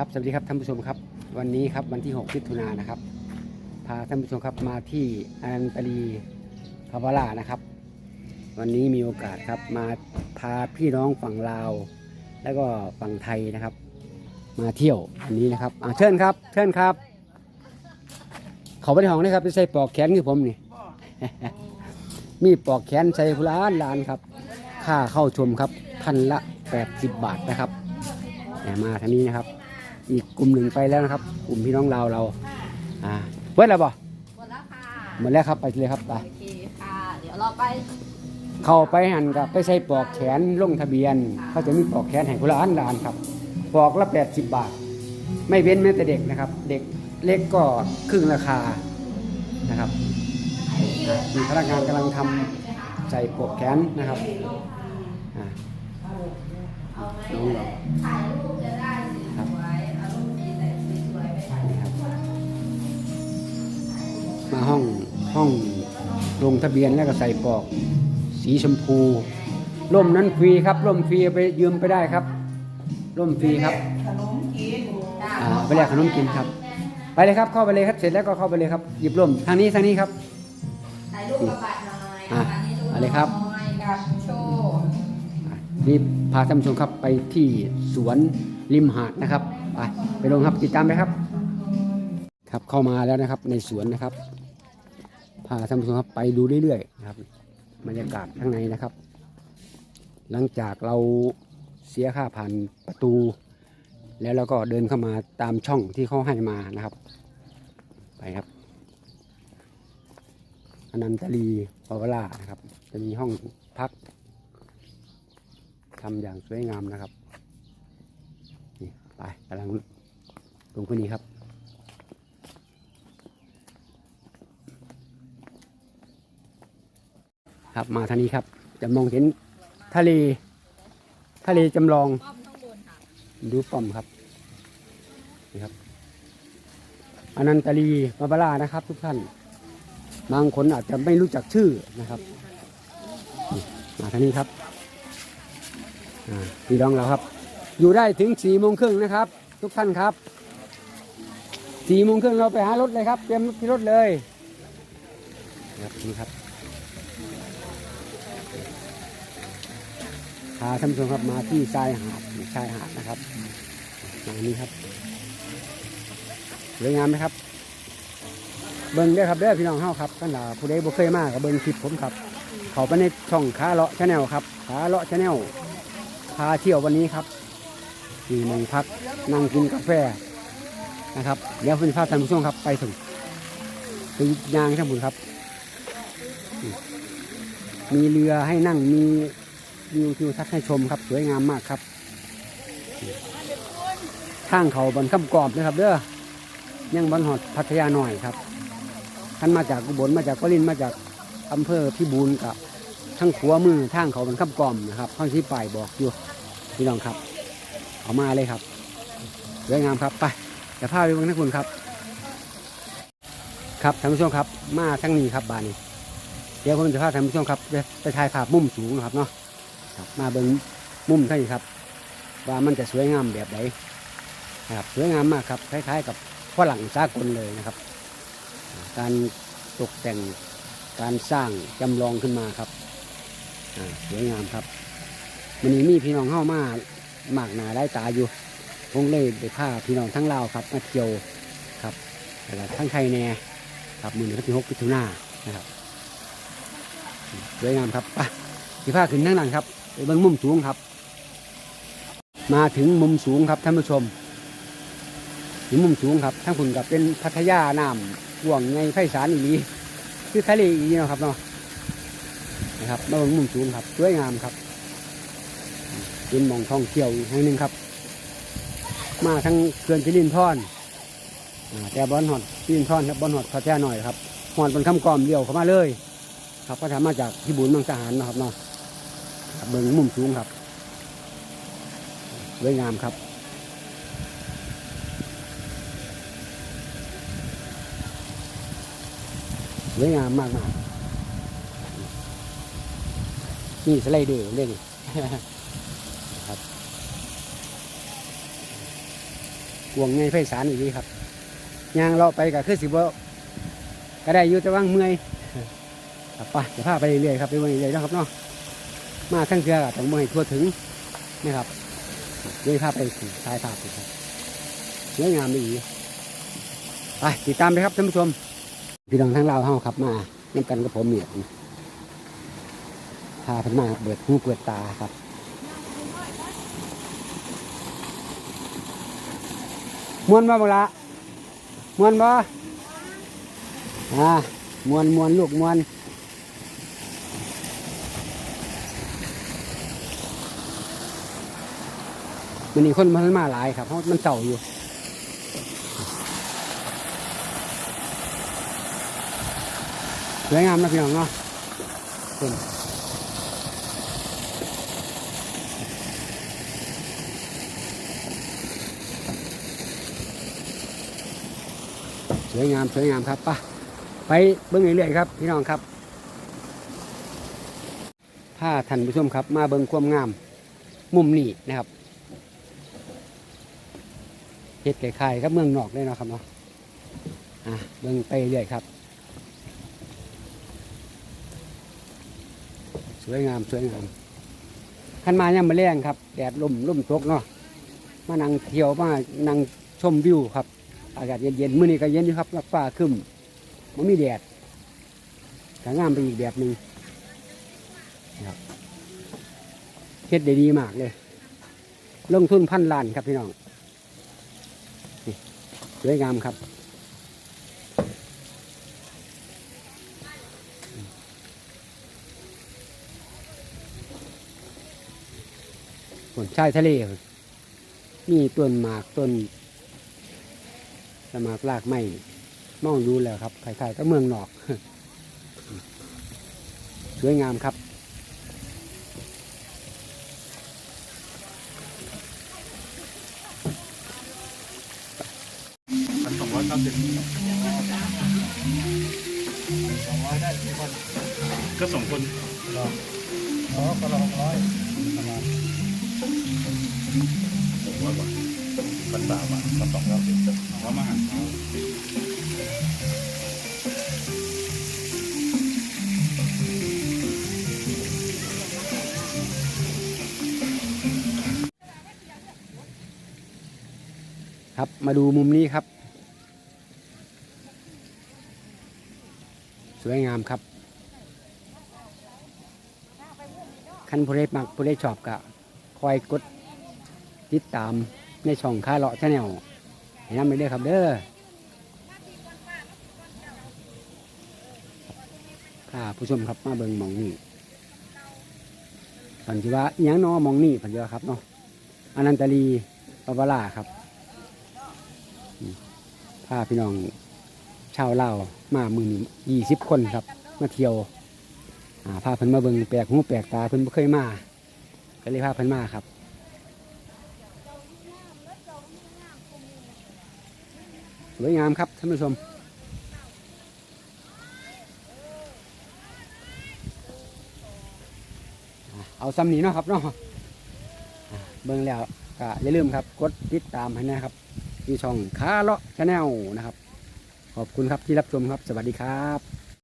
ครับสวัสดีครับท่านผู้ชมครับ วันนี้ครับวันที่ 6 มิถุนายนนะครับ พาท่านผู้ชมครับมาที่อนันตลีพาวาลานะครับ วันนี้มีโอกาสครับมาพาพี่น้องฝั่งลาว แล้วก็ฝั่งไทยนะครับ มาเที่ยวอันนี้นะครับอ่าเชิญครับ เชิญครับ เขาไปในห้องนะครับไปใส่ปลอกแขนคือผมนี่ มีปลอกแขนใส่พุล้านลานครับค่าเข้าชมครับท่านละ 80 บาทนะครับแต่มาทางนี้นะครับ อีกกลุ่มหนึ่งไปแล้วนะครับ กลุ่มพี่น้องเราวเราอ่าเปิดแล้วบ่หมดแล้วค่ะหมดแล้วครับไปเลยครับไปโอเคค่ะ เดี๋ยวเราไป เข้าไปหันกับไปใส่ปลอกแขนลงทะเบียน เขาจะมีปลอกแขนให้คนละอันละอันครับปลอกละ 80 บาท ไม่เว้นแม้แต่เด็กนะครับ เด็กเล็กก็ครึ่งราคานะครับอ่ามีพนักงานกำลังทำใส่ปลอกแขนนะครับอ่าน้องเรา มาห้องห้องลงทะเบียนแล้วก็ใส่ปลอก สีชมพูร่มนั้นฟรีครับร่มฟรีเอาไปยืมไปได้ครับร่มฟรีครับขนมกินอ่าไปแลกขนมกินครับ ไปเลยครับเข้าไปเลยครับเสร็จแล้วก็เข้าไปเลยครับหยิบร่มทางนี้ทางนี้ครับถ่ายรูปกระบะหน่อยอะอันนี้รูปเอาเลยครับหน่อยกับโชว์อะนี่พาท่านผู้ชมครับไปที่สวนริมหาดนะครับ ไปไปลงครับติดตามไปครับ ครับเข้ามาแล้วนะครับในสวนนะครับพาท่านผู้ชมครับไปดูเรื่อยๆนะครับบรรยากาศข้างในนะครับ หลังจากเราเสียค่าผ่านประตู แล้วเราก็เดินเข้ามาตามช่องที่เขาให้มานะครับ ไปครับอนันตลีปาวรานะครับ จะมีห้องพักทำอย่างสวยงามนะครับนี่ไปกำลังลงพื้นนี้ครับ ครับ มาทางนี้ครับ จะมองเห็นทะเล ทะเลจำลอง ป้อมข้างบนค่ะดูป้อมครับ นี่ครับ อนันตลีมาบาลานะครับ ทุกท่าน บางคนอาจจะไม่รู้จักชื่อนะครับนี่มาทางนี้ครับอ่าพี่น้องเราครับ อยู่ได้ถึงสี่โมงครึ่งนะครับ ทุกท่านครับสี่โมงครึ่งเราไปหารถเลยครับ เตรียมที่รถเลยครับนี่ครับ พาท่านผู้ชมครับมาที่ชายหาดชายหาดนะครับมานี้ครับสวยงามไหมครับ เบิ้งได้ครับเด้พี่น้องเฮาครับท่านล่ะผู้ใดบ่เคยมาก็เบิ้งคลิปผมครับ เขาไปในช่องขาเลาะชาแนลครับขาเลาะชาแนลพาเที่ยววันนี้ครับมีหมองพักนั่งกินกาแฟนะครับเดี๋ยวคุณพาท่านผู้ชมครับไปถึงไปยางทั้งหมครับ มีเรือให้นั่งมี วิวทิวทัศน์ให้ชมครับสวยงามมากครับทางเขาบนข้ากรอบนะครับเด้อยังบนหอดพัทยาหน่อยครับท่านมาจากอุบลมาจากกลินมาจากอำเภอพิบูลกับทั้งขัวมือทางเขาเป็นข้ากล่อมนะครับข้างที่ป่ายบอกอยู่พี่น้องครับเอามาเลยครับสวยงามครับไปเดี๋ยวพาไปเบิ่งนักคุณครับ ครับท่านผู้ชมครับ มาทั้งนี้ครับบานนี้เดี๋ยวผมจะพาท่านผู้ชมครับไปไปถ่ายภาพมุมสูงนะครับเนาะ ครับ มาเบิ่งมุมทั้งนี้ครับ ว่ามันจะสวยงามแบบไหนนะครับสวยงามมากครับคล้าย ๆ กับฝรั่งสากลเลยนะครับ การตกแต่งการสร้างจำลองขึ้นมาครับสวยงามครับมันนี้มีพี่น้องเข้ามามากหนาได้ตาอยู่คงเลยได้าพี่น้องทั้งลาวครับมาเที่ยวครับแล้วทั้งไทยแน่ครับมือหนึ่งที่หกพิถุนานะครับสวยงามครับไปที่พาขึ้นทั้งนั้นครับ เบิ้งมุมสูงครับ มาถึงมุมสูงครับท่านผู้ชมถึงมุมสูงครับทั้งคุณกับเป็นพัทยาน้ำห่วงไงไพศาลอีนี้คือทะเลอีนี้เนาะครับเนาะนะครับมาเบิ่งมุมสูงครับสวยงามครับเป็นมองท่องเที่ยวอีกแห่งหนึ่งครับ มาทั้งเขื่อนพิรินทอ่าแต่บอนหอดพิรินทรครับบอนหอดพัทยาหน่อยครับหอดบนคำกรอมเดียวเข้ามาเลย ครับก็ทำมาจากที่บุญมืองทหารนะครับเนาะ เบิ่งมุมสูงครับสวยงามครับสวยงามมากมากนี่สไลเดอร์เล่นครับวงไงไฟสารอีกทีครับยางเราไปก็คือสิบก็ได้อยู่แต่ว่างเมื่อยครับไปจะพาไปเรื่อยๆครับไปเรื่อยๆนะครับเนาะ มาทั้งเทือก็ต้องมาให้ทั่วถึงนะครับเดี๋ยวพาไปสายภาพครับสวยงามดีไปติดตามเลยครับท่านผู้ชม พี่น้องทั้งเราวเฮาครับมาเล่นกันกับผมเนี่ยพาพิ่นมาเปิดหูเปิดตาครับมวนบ่บ่ละมวนบ่อ่ามวนมวนลูกมวน มันนี่คนมันมาหลายครับเพราะมันเต่าอยู่ สวยงามนะพี่น้องเนาะเพิ่นสวยงามสวยงามครับปะไปเบิ้งเรื่อยๆครับ พี่น้องครับถ้าท่านผู้ชมครับ มาเบิ้งความงาม มุมนี้นะครับ ฮ็ดไก่ไข่ครับเมืองนอกเลยเนาะครับเนาะอะเบิ้งไปเรื่อยครับ สวยงามสวยงามขันมายังมาแรงครับแดดลมลมตกเนาะมานั่งเที่ยวมานั่งชมวิวครับ อากาศเย็นๆมื้อนี้ก็เย็นอยู่ครับฟ้าครึ้มมันมีแดดก็งามไปอีกแบบหนึ่งครับเฮ็ดได้ดีมากเลย ลงทุนพันล้านครับพี่น้อง สวยงามครับฝนชายทะเล มีต้นหมากต้นสมากลากไม้มองดูแล้วครับคล้ายๆก็เมืองนอก สวยงามครับ สิบสองร้อยได้กี่คนก็สองคนรอรอคนละหกร้อยประมาณหกร้อยบาทพันบาทมาสองร้อยสิบร้อยมาหันเอาครับมาดูมุมนี้ครับ วยงามครับคันผู้ใดมักผู้ใดชอบก็คอยกดติดตามในช่องค่าเลาะชาแนลให้นำไปเด้อครับเด้อค่ะผู้ชมครับมาเบิงมองนี่ผันจิว่าอหยังน้อมองนี่ผันจิว่าครับเนาะอนันตลีปาวาลาครับอืมพาพี่น้อง ชาวลาวมามือนี้ยี่สิบคนครับ มาเที่ยวอ่าพาเพิ่นมาเบิ่งแปลกหูแปลกตาเพิ่นบ่เคยมา ก็เลยพาเพิ่นมาครับสวยงามครับท่านผู้ชมเอาซ้ำนี้เนาะครับเนาะอะเบิ่งแล้วก็อย่าลืมครับ กดติดตามให้นะครับที่ช่องคาเลาะชาแนลนะครับ ขอบคุณครับที่รับชมครับ สวัสดีครับ